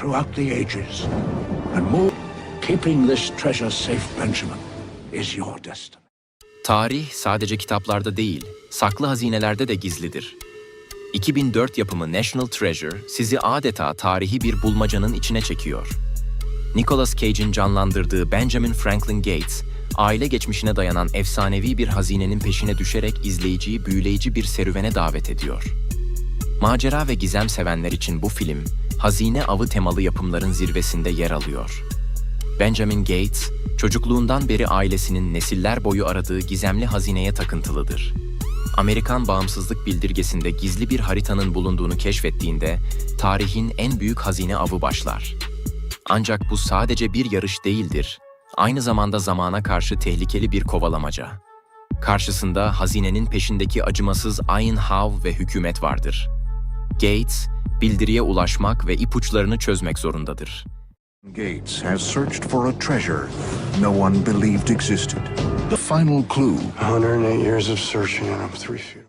throughout the ages. And more, keeping this treasure safe, Benjamin, is your destiny. Tarih sadece kitaplarda değil, saklı hazinelerde de gizlidir. 2004 yapımı National Treasure sizi adeta tarihi bir bulmacanın içine çekiyor. Nicolas Cage'in canlandırdığı Benjamin Franklin Gates, aile geçmişine dayanan efsanevi bir hazinenin peşine düşerek izleyiciyi büyüleyici bir serüvene davet ediyor. Macera ve gizem sevenler için bu film, hazine avı temalı yapımların zirvesinde yer alıyor. Benjamin Gates, çocukluğundan beri ailesinin nesiller boyu aradığı gizemli hazineye takıntılıdır. Amerikan bağımsızlık bildirgesinde gizli bir haritanın bulunduğunu keşfettiğinde tarihin en büyük hazine avı başlar. Ancak bu sadece bir yarış değildir, aynı zamanda zamana karşı tehlikeli bir kovalamaca. Karşısında hazinenin peşindeki acımasız Eisenhower ve hükümet vardır. Gates, bildiriye ulaşmak ve ipuçlarını çözmek zorundadır. Gates has searched for a treasure no one believed existed. The final clue 108 years of searching and I'm three feet.